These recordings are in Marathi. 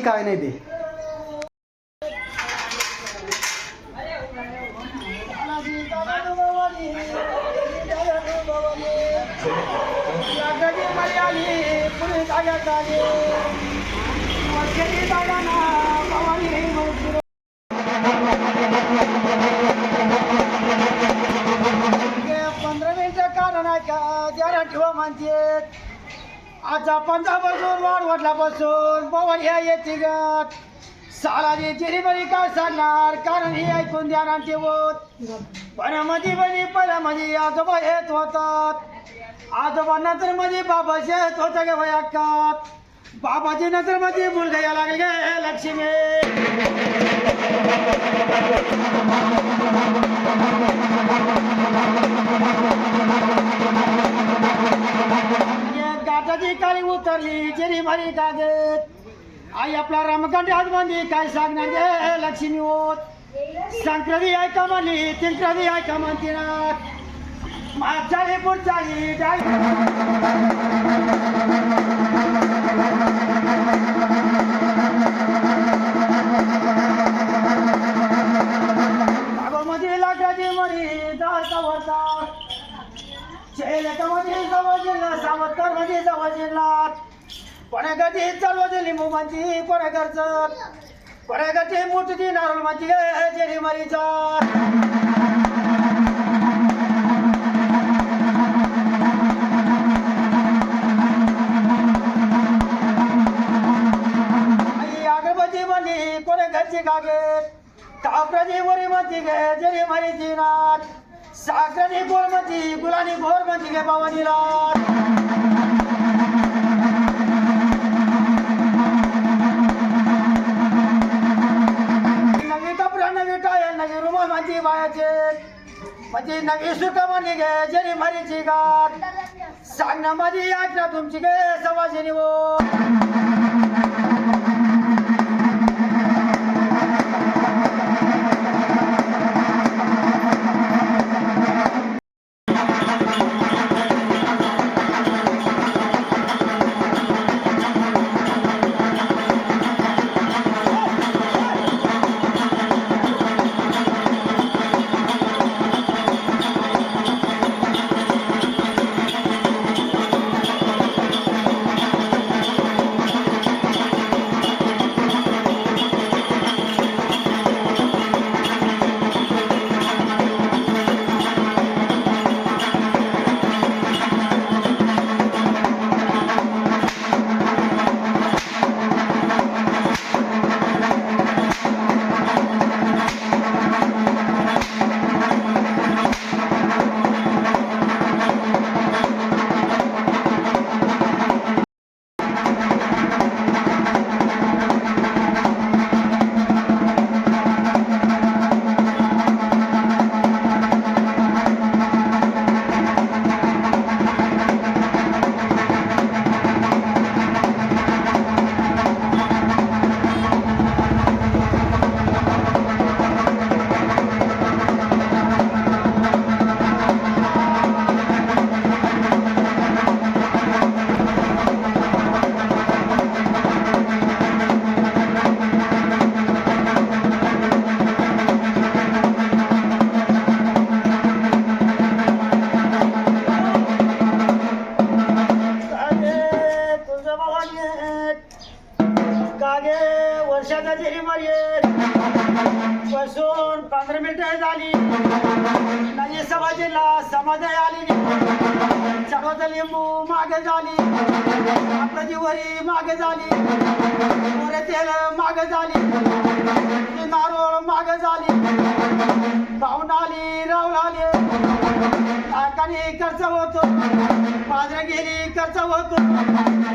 करायचं आणि काय नाही ते. पंधरा मिनिटं कारण आहे का जरा ठेवा म्हणते आता पंजाबपासून वाढवडल्यापासून पवन ह्या येते गत सालाजी चिरी बरी काय सांगणार? कारण ही ऐकून द्या होत पण मध्ये बनी पहिला म्हणजे आजोबा येत होतात. आजोबा नंतर मध्ये बाबा येत होत गे वयाकात बाबाची नंतर मध्ये मुलगा या लागले गे लक्ष्मी. गाठाची काळी उतरली जेरी मारी कागद आई आपला रमकांडी आजमध्ये काय सांगणार गे लक्ष्मी होत? संक्रांती ऐका म्हणली? तिंक्रांती ऐका का म्हणते ना? मागचाली पुढचाली शेलकामध्ये जवळ सावतरमध्ये जवळ जिल्ह्यात कोणाकडे लिंबू माझी कोणाकडचं कोणाकडे मोठी नारळ माझी जेरी मरीचा आई अगरबत्ती म्हणली कोणी घरची कागद कापराची वरी म्हणती गे जरी मारीची नाथ साखरानी गोड म्हणती गुलानी घोर म्हणती गे बाबानी नवी कपडा नवी टायर नवी रुमाल म्हणती बायाचे. म्हणजे नवी सुख म्हणली गे जरी मरीची गाठ. सांगणं माझी आज्ञा तुमची गे सवाशिनी वो येत. बसून पंधरा मिनिटं झाली. नाही समाजीला समाधाय आली. सर्वच लिंबू मागे झाली. आपलं जीवरी मागे झाली. मोरे तेल मागे झाली. ती मागे झाली. पाहुण आली राहुल आले. काकाने खर्च होतो. बाजरा गेली खर्च होतो.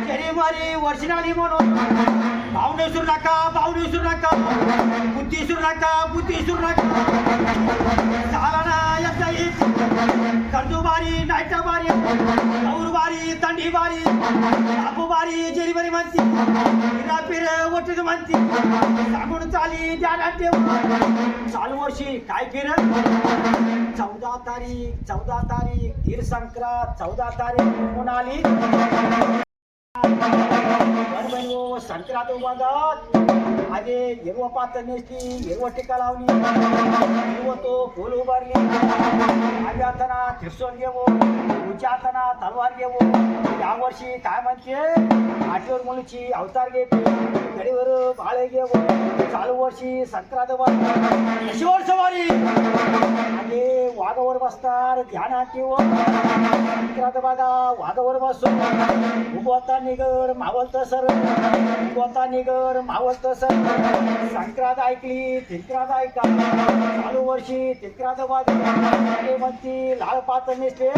शेरी मारी आली म्हणून. भावने विसरू नका भावने विसरू नका. बुद्धी विसरू नका बुद्धी विसरू नका. झाला ना एकदा हीच कर्जूबारी नाईटाबारी गौरबारी तंडीबारी बारी जेरीबारी म्हणती पिर वटून म्हणती सांगून चाली द्या ठेव चालू वर्षी काय फिर चौदा तारीख चौदा तारीख तीर संक्रांत चौदा तारीख कोण आली? बहिणी संक्रांत वादात आगे हिरवं पात्र नेसली हिरवं टिका लावली. हिरवं तो फुल उभारली. आगे हाताना त्रिशूल घेऊ उच्या हाताना तलवार घेऊ. यावर्षी काय म्हणते? आठवर मुलीची अवतार घेते. गडीवर बाळे घेऊ. चालू वर्षी संक्रांत वर्ष सवारी आणि वाघावर बसतात ध्यानात ठेवून संक्रांत बागा वाघावर बसून. उगवता निगर मावलत सर उगवता निगर मावलत सर संक्रांत ऐकली तिक्रांत ऐका. चालू वर्षी तिक्रांत बाग म्हणती लाल पात नेसले.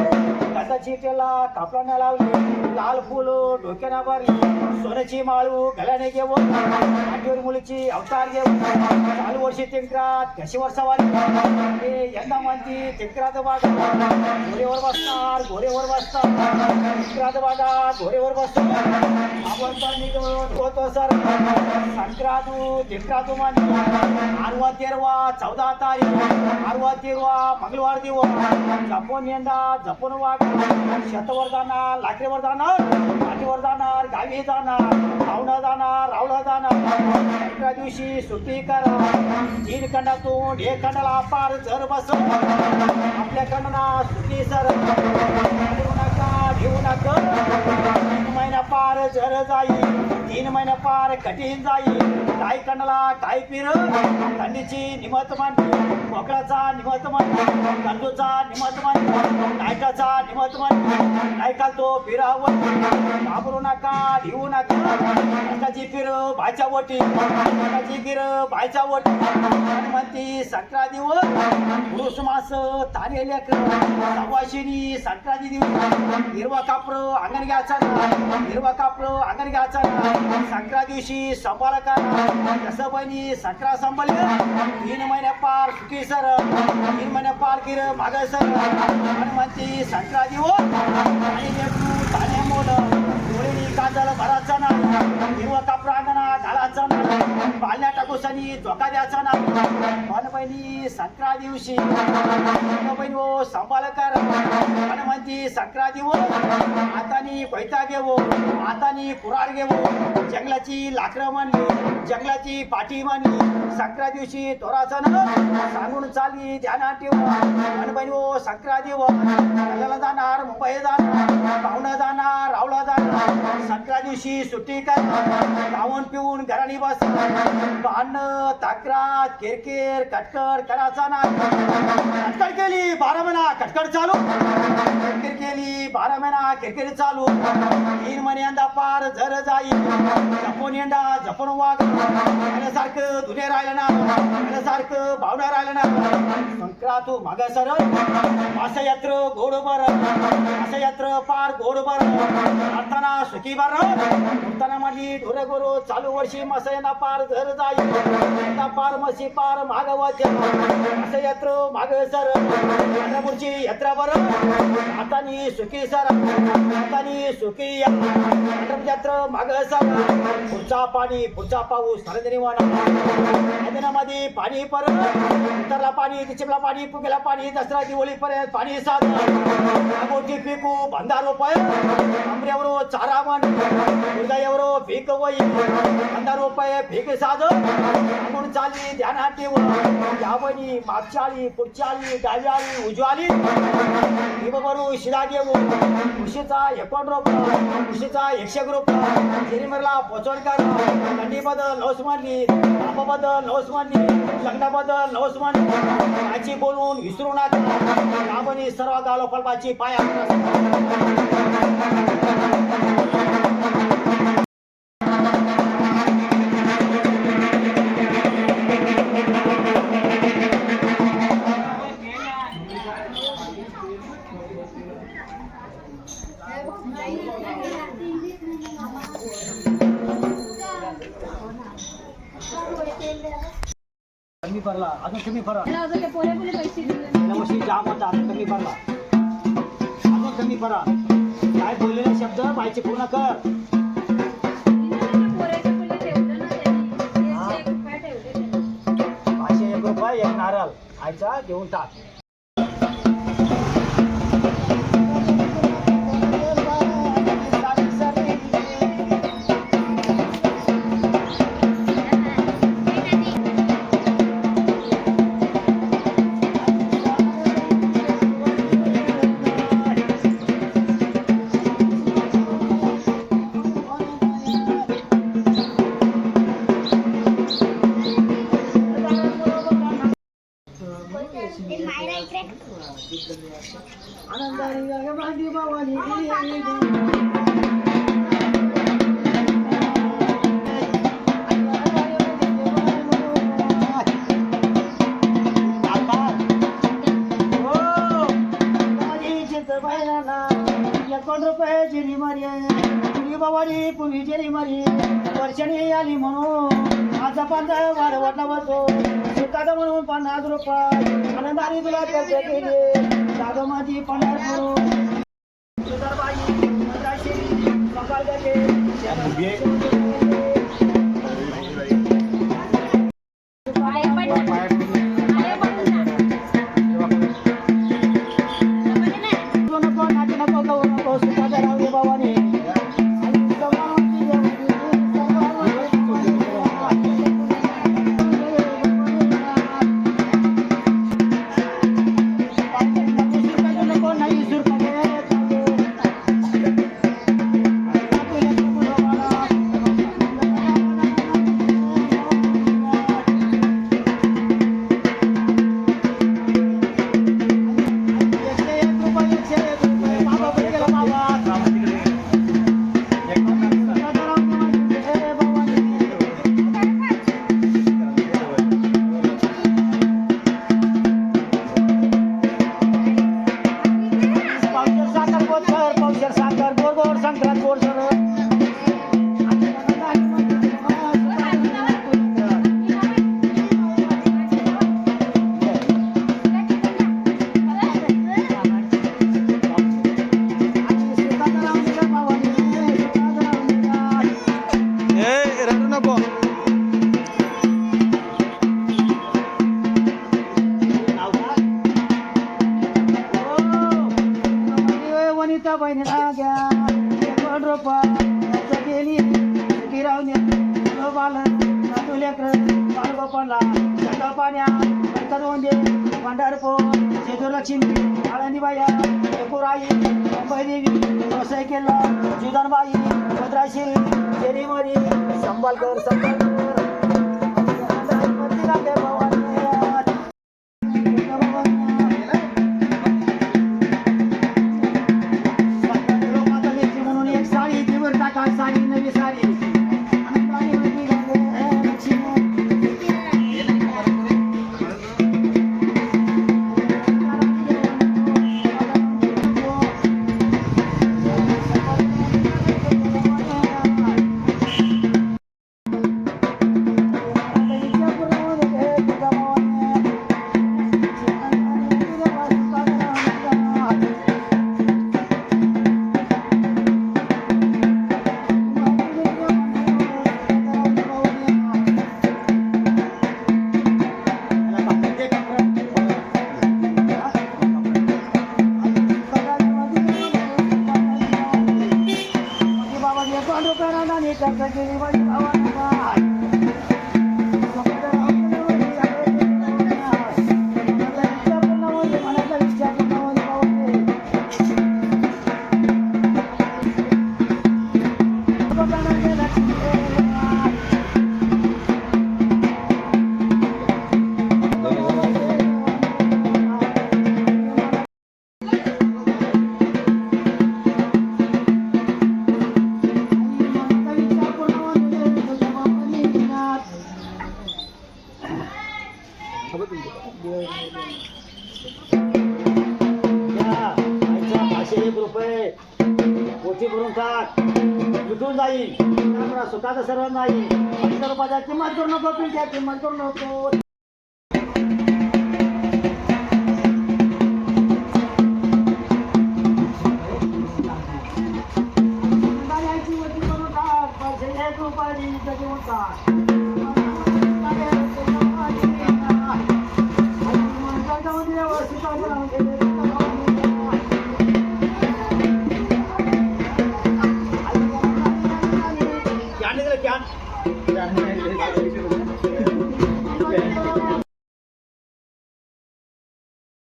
गटाची टेला कापडाने लावली. लाल फुल डोक्याना भरली सोन्याची माळू गळ्याने घेऊन. मुलीची अवतार घेऊन. चालू वर्षी तिंक्रात कशीवर सवारी? हे यंदा म्हणती घोरेवर बसणार घोरेवर बसणार. तिंक्रात बागा घोरेवर बसणार. आवडता निघून होतो सर संक्रांतू तिंक्रातू मानी. आरवा तेरवा चौदा तारीख. आरवा तेरवा मंगळवार दिवस. जपून यंदा जपून वाग शतवर जाणार लाकडेवर जाणार पाठीवर जाणार गावी जाणार रावणा जाणार रावला जाणार. एका दिवशी सुट्टी करा. तीन खंडातून एक खंडाला पार जर बस आपल्या खंडाला सुट्टी सर घेऊ नका तीन महिना पार जर जाई तीन महिना पार कठीण जाई. काय कणला काय पिर थंडीची निमत मांडली. कोकळाचा निमत मांडली कंदूचा निमत मांडली नायकाचा निमत मांडली. नायका तो फिरावं घाबरू नका घेऊ नका. नायकाची फिर भायच्या वटी नायकाची गिर भायच्या वटी. हनुमंती म्हणती दिवस पुरुष मास तारे लेकर सवाशिनी संक्रांती दिवस. हिरवा कापर अंगण घ्यायचा ना हिरवा कापर अंगण घ्यायचा ना संक्रांती दिवशी सांभाळ करा. कसं बहिणी संक्रांत सांभाळलं तीन महिन्या पार सुखी सर. तीन महिन्या पार किर माग सर. आणि म्हणती संक्रांती हो. आणि लेकरू ताने मोड डोळेनी काजल भराचा ना हिरवा कापरा अंगणा घालाचा ना पालण्या टाकूसनी झोका द्यायचा ना बहिणी संक्रा दिवशी. बहिणी हो सांभाळ कर आणि म्हणती संक्रांती वर हातानी पैता घेऊ हातानी कुरार घेऊ जंगलाची लाकडं मानली जंगलाची पाठी मानली संक्रा दिवशी तोराचा सांगून चाली ध्यानात ठेव. आणि ओ हो संक्रांती जाणार मुंबई जाणार पाहुणा जाणार रावला जाणार. संक्रा दिवशी सुट्टी कर खाऊन पिऊन घराणी बस भांडणं तक्रार केरकेर कटकड करायचा ना कटकड केली बारा महिना कटकड चालू. किरकिर केली बारा महिना किरकिर चालू. तीन महिन्यांदा पार झर जाई. जपून येंडा जपून वाग सारखं धुनेरा राहिलं ना. सारखं भावना राहिलं ना. तू माग सर मास यात्र गोड बर. यात्र पार गोड अर्थाना असताना सुखी बर. उठताना माझी ढोरे गोरो चालू वर्षी मास पार झर जाई. यंदा पार मसी पार मागवत मास यात्र माग सर पंढरपूरची यात्रा बर. हातानी सुखी सर. हातानी सुखी या. पंढरपूर यात्रा माग सर पुढचा पाणी पुढचा पाऊस सार्वजनिक वाना मध्ये पाणी परत उतरला पाणी चिपला पाणी पुगेला पाणी दसरा दिवाळी पर्यंत पाणी साध गोटी पिकू बंदा रुपये आंबऱ्यावर चारा मन हृदयावर भीक वय बंदा पय भीक साध आपण चाली ध्यानात ठेव यावणी मागच्या आली पुढच्या उजवाली डावी आली उजवी शिला कृषीचा एकोण रोप कृषीचा एकशे ग्रुप जिरीमरला पोचवण कर थंडी लस मारली बदल लस लग्नाबद्दल लस आजी बोलून विसरू नका. यावणी सर्व गालो पाया अजून कमी पडला त्याला अजून ते पोरे पोरे पैसे दिले? गेल्या वर्षी जाम होता आता कमी पडला अजून कमी पडा काय बोललेले शब्द? बायचे पूर्ण कर. त्यांनी. पाचशे एक रुपये एक नारळ. आयचा घेऊन टाक. एकोण रुपये जिरी मारी पुरी बाबारी पूर्वी जिरी मारी वर्षाने आली म्हणून माझा पंधरा वाढ वाटला बसो सुखाचा म्हणून पन्नास रुपये आनंदाने तुला खर्च केले जागा माझी पन्नास म्हणून देवी केला. जुदानबाई मद्राशी शेरीमरी संभालकर संभालकर पाचशे सर्व नाही. पंचवीस रुपयाचा किंमत करू नको पिंट्या किंमत करू नको.